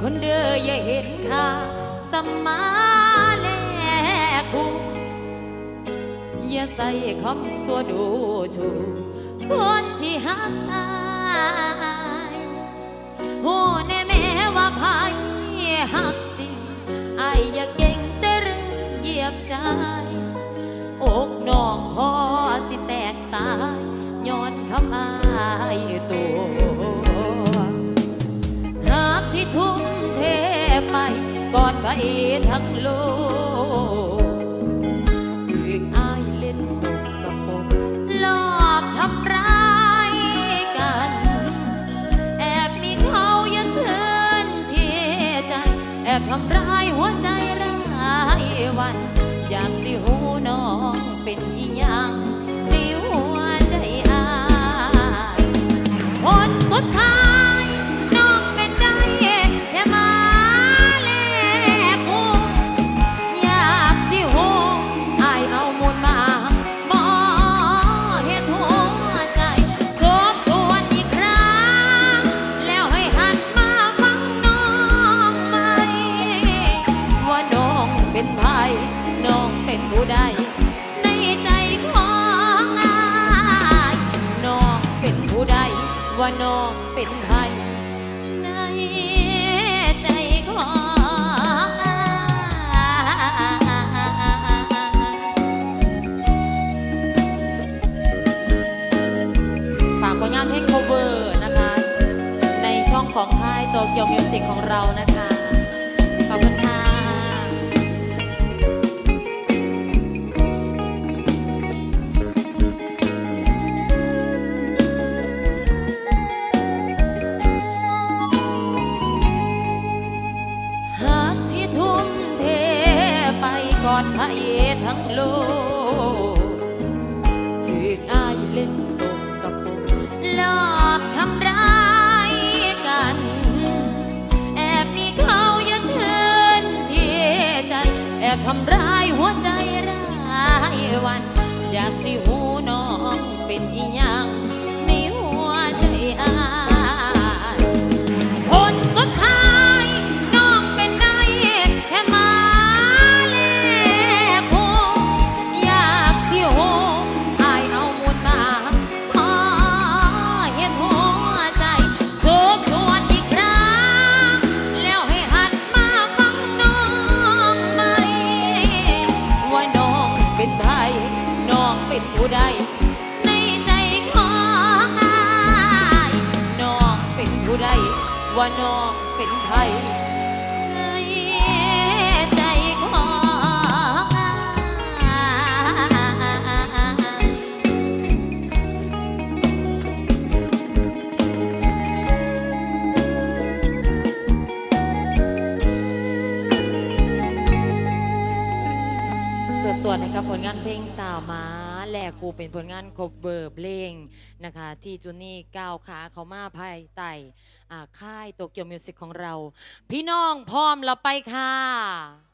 คนเด้ออย่าเห็นค่าสมมาแลคุอย่าใส่คำสัวดูถูกคนที่หักอายโหแน่แม้ว่าพายหักจริงอายอย่าเก่งแต่เรื่องเหยียบใจอกน้องพอ ที่ทุ่มเทไปก่อนไปทั้งโลกถึงอายเล่นสกกับปรกหลอกทำร้ายกัน แอบมีเขายันเพื่อนเทียใจ แอบทำร้ายหัวใจรายวัน อยากสิหูน้องเป็นอีหยัง ผู้ใดในใจของอายน้องเป็นผู้ใดว่าน้องเป็นไผในใจของอายฝากผลงานเพลง cover นะคะ ในช่องของค่ายโตเกียวมิวสิกของเรานะคะ ก่อนพระเอทั้งโลกถึกอายเล่นสกกับปรกหลอกทำร้ายกัน แอบมีเขายันเทินเทียใจ แอบทำร้ายหัวใจรายวัน อยากสิหูน้องเป็นอีหยัง ว่าน้องเป็นไผในใจของอายส่วนๆนะครับผลงานเพลงสาวมา แหลกกูเป็นผลงานคบเบอร์เพลงนะคะ ที่จูนี่ก้าวขาเขามาภายใต้อ่าค่ายโตเกียวมิวสิกของเรา พี่น้องพร้อมเราไปค่ะ